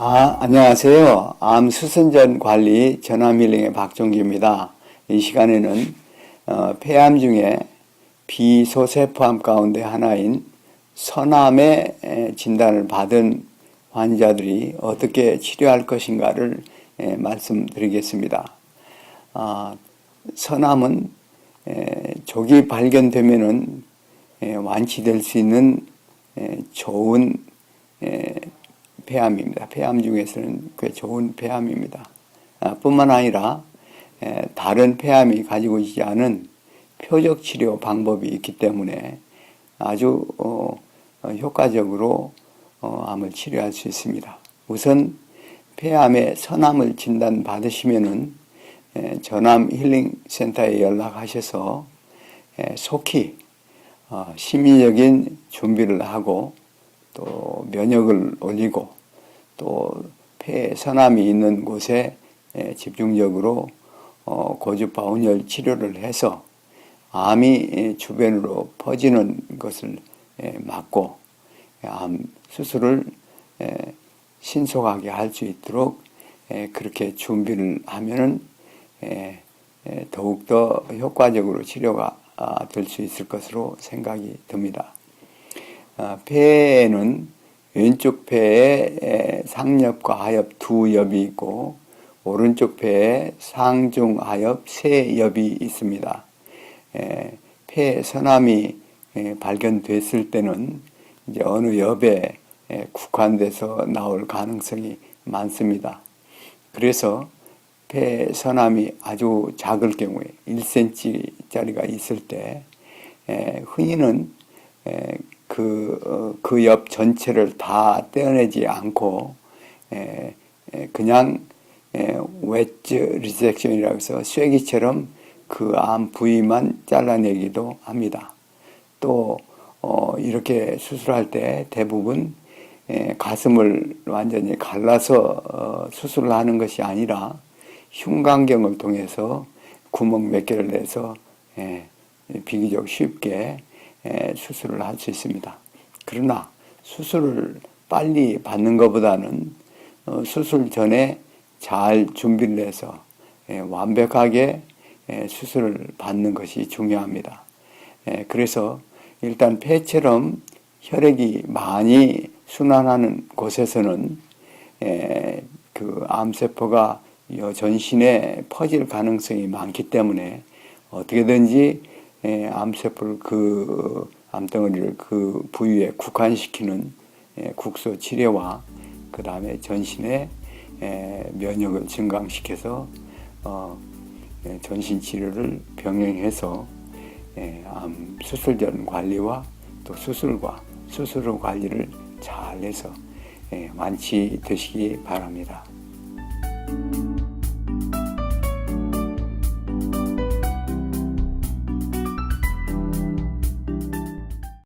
아, 안녕하세요. 암 수선전 관리 전암힐링의 박종기입니다. 이 시간에는 어, 폐암 중에 비소세포암 가운데 하나인 선암의 에, 진단을 받은 환자들이 어떻게 치료할 것인가를 에, 말씀드리겠습니다. 아, 선암은 에, 조기 발견되면은 에, 완치될 수 있는 에, 좋은 에, 폐암입니다. 폐암 중에서는 꽤 좋은 폐암입니다. 아, 뿐만 아니라 에, 다른 폐암이 가지고 있지 않은 표적 치료 방법이 있기 때문에 아주 어, 어, 효과적으로 어, 암을 치료할 수 있습니다. 우선 폐암의 선암을 진단 받으시면은 에, 전암 힐링 센터에 연락하셔서 에, 속히 어, 심리적인 준비를 하고 또 면역을 올리고 또 폐 선암이 있는 곳에 에, 집중적으로 어, 고주파 온열 치료를 해서 암이 에, 주변으로 퍼지는 것을 에, 막고 암 수술을 에, 신속하게 할 수 있도록 에, 그렇게 준비를 하면은 더욱더 효과적으로 치료가 아, 될수 있을 것으로 생각이 듭니다. 아, 폐에는 왼쪽 폐에 에, 상엽과 하엽 두 엽이 있고 오른쪽 폐에 상중하엽 세 엽이 있습니다. 에, 폐 선암이 에, 발견됐을 때는 이제 어느 엽에 에, 국한돼서 나올 가능성이 많습니다. 그래서 폐 선암이 아주 작을 경우에 1cm짜리가 있을 때 에, 흔히는 그, 어, 그옆 전체를 다 떼어내지 않고, 에, 에, 그냥, 에, 웨지 리섹션이라고 해서 쐐기처럼 그 암 부위만 잘라내기도 합니다. 또, 어, 이렇게 수술할 때 대부분 에, 가슴을 완전히 갈라서 어, 수술을 하는 것이 아니라 흉관경을 통해서 구멍 몇 개를 내서 에, 비교적 쉽게 에, 수술을 할 수 있습니다. 그러나 수술을 빨리 받는 것보다는 어, 수술 전에 잘 준비를 해서 에, 완벽하게 에, 수술을 받는 것이 중요합니다. 에, 그래서 일단 폐처럼 혈액이 많이 순환하는 곳에서는 에, 그 암세포가 여 전신에 퍼질 가능성이 많기 때문에 어떻게든지 에, 암세포를 그 암덩어리를 그 부위에 국한시키는 에, 국소 치료와 그 다음에 전신의 에, 면역을 증강시켜서 어, 에, 전신 치료를 병행해서 에, 암 수술 전 관리와 또 수술과 수술 후 관리를 잘 해서 에, 완치되시기 바랍니다.